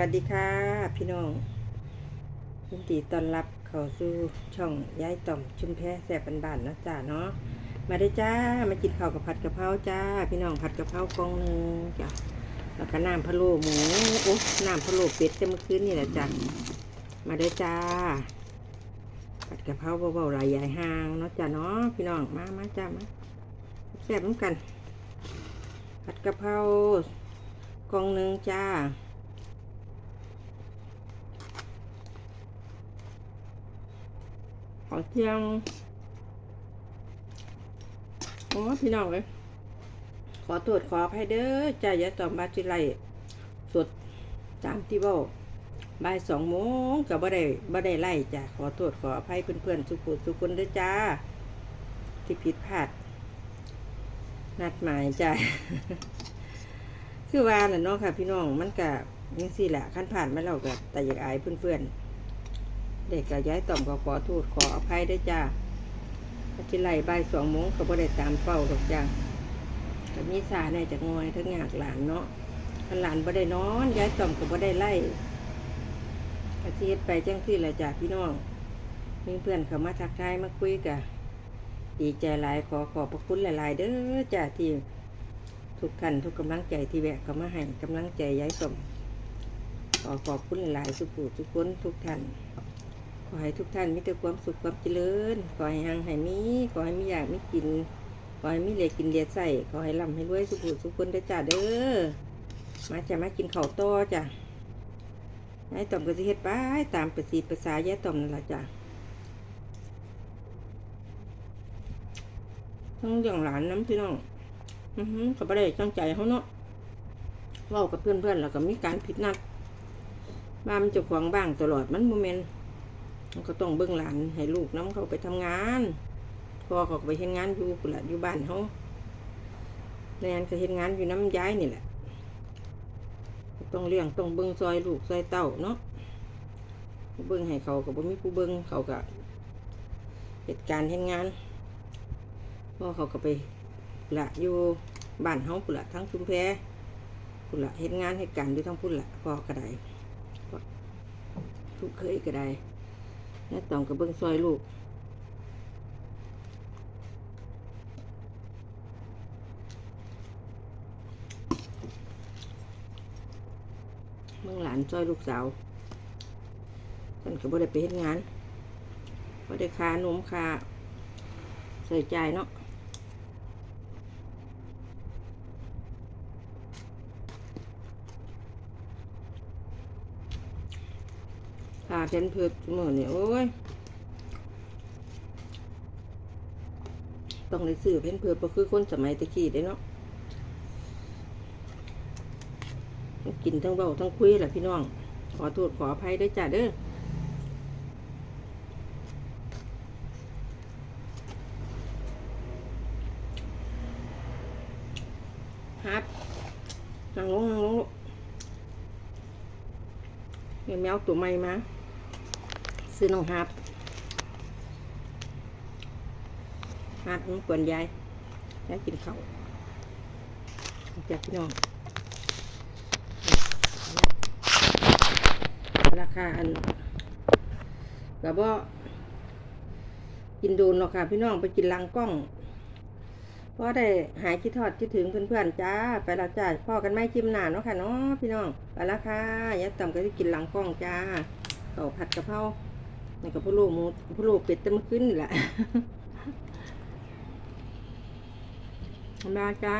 วัสดีค่ะ พี่น้องยินดีต้อนรับเข้าสู่ช่องย้ายต่อมชุมแพแสบบ้านๆนะจ้าเนาะมาได้จ้ามากินข้าวกับผัดกะเพราจ้า พี่น้องผัดกะเพรากองหนึ่งจ้ะแล้วก็น้ำพะโล้หมูโอ้น้ำพะโล้เป็ดแต่เมื่อคืนนี่แหละจ้ะมาได้จ้าผัดกะเพราเบาๆลายใหญ่ห้างเนาะจ้าเนาะพี่น้องมามาจ้ามาแซ่บเหมือนกัน ผัดกะเพรากองหนึ่งจ้า ของเที่ยงโอ้พี่น้องเลยขอตรวจขออภัยเด้อจ่ายยาตอมบาจิไลสดตามที่บอกบ่ายสองโมงกับบ่ได้บ่ได้ไล่จ้ะขอโทษขออภัยเพื่อนๆทุกคนทุกคนเด้อจ้า ที่ผิดพลาด นัดหมายจ้ะคือว่าน่ะเนาะค่ะ พี่น้องมันกะยังสี่แหละขั้นผ่านมาแล้วก็แต่อยากอายเพื่อนๆ เด็กก็ย้ายต่อมก็ขอโทษขออภัยได้จ้าก็ที่ไล่บ่ายสองโมงก็บ่ได้ตามเป้าหรอกจ้าก็มีสาในจากงอยทั้งงากหลานเนาะถ้าหลานบ่ได้นอนย้ายต่อมก็บ่ได้ไล่ก็สิเฮ็ดไปจังที่ละจ้าพี่น้องมีเพื่อนเขามาทักทายมาคุยกะดีใจหลายขอขอบพระคุณหลาย ๆ เด้อจ้าที่ทุกท่านทุกกำลังใจที่แวะเข้ามาให้กำลังใจย้ายต่อมขอขอบคุณหลาย ๆ สุขทุกคนทุกท่าน อให้ทุกท่านมีแต่ความสุขความเจริญ ขอให้หังให้มี ขอให้มีอยากมีกิน ขอให้มีเหลือกินเหลือใส่ขอให้ร่ำให้รวยสุขสุขคนได้จ้าเด้อ มาจะมากินข้าวต้อจ้ะยายต่อมก็จะเฮ็ดไปตามประสีภาษาแยายต่อมนั่นแหละจ้ะทั้งเรื่องหลานน้ำพี่น้อง อือหือก็บ่ได้ตั้งใจเขาเนาะเว้ากับเพื่อนๆแล้วก็มีการผิดนัดบ้านมันจะขวางบ้างตลอดมันโมเมนมัน ก็ต้องเบิ่งหลานให้ลูกน้ำเขาไปทำงานพ่อเขาก็ไปเห็นงานอยู่กุนละอยู่บ้านเขาแนนก็เห็นงานอยู่น้ำย้ายนี่แหละ ต้องเลี้ยงต้องเบิ่งซอยลูกซอยเต้าเนาะเบิ่งให้เขาก็บ่มีผู้เบิ่งเขาก็เหตุการณ์เห็นงานพ่อเขาก็ไปละอยู่บ้านเฮาปุละทั้งชุมแพปุละเห็นงานเหตุการณ์อยู่ทั้งพุ่นละพ่อก็ได้ทุกเคยก็ได้ แม่ต้องกับเบิ้งซอยลูกเบื้องหลานซอยลูกสาวฉันก็บ่ได้ไปเฮ็ดงานบ่ได้คานมคาใส่ใจเนาะ่าเพนเพิดมื้อนี่ยโอ้ย ต้องได้ซื้อเพนเพิดบ่คือคนสมัยตะกี้ได้เนาะกินทั้งเบาทั้งคุยแหละพี่น้อง ขอโทษขออภัยด้วยจ้ะเด้อฮับนั่งลงนั่งลงเดี๋ยวแมวตัวใหม่มา ซื้อน้องฮับฮับมันกวนยายยายกินข้าวจากพี่น้อง ราคาอันกระบอกินดูนหรอกค่ะ พี่น้องไปกินลังกล้องเพราะได้หายคิดทอดคิดถึงเพื่อนๆจ้า ไปแล้วจ้าพ่อกันไม่จิ้มหนาเนาะค่ะเนาะพี่น้อง ไปแล้วค่ะยัดต่ำก็ได้กินลังกล้องจ้าต่อผัดกะเพรา นี่กับพะโล้หมูพะโล้เป็ดเต็มขึ้นนี่แหละมาจ้า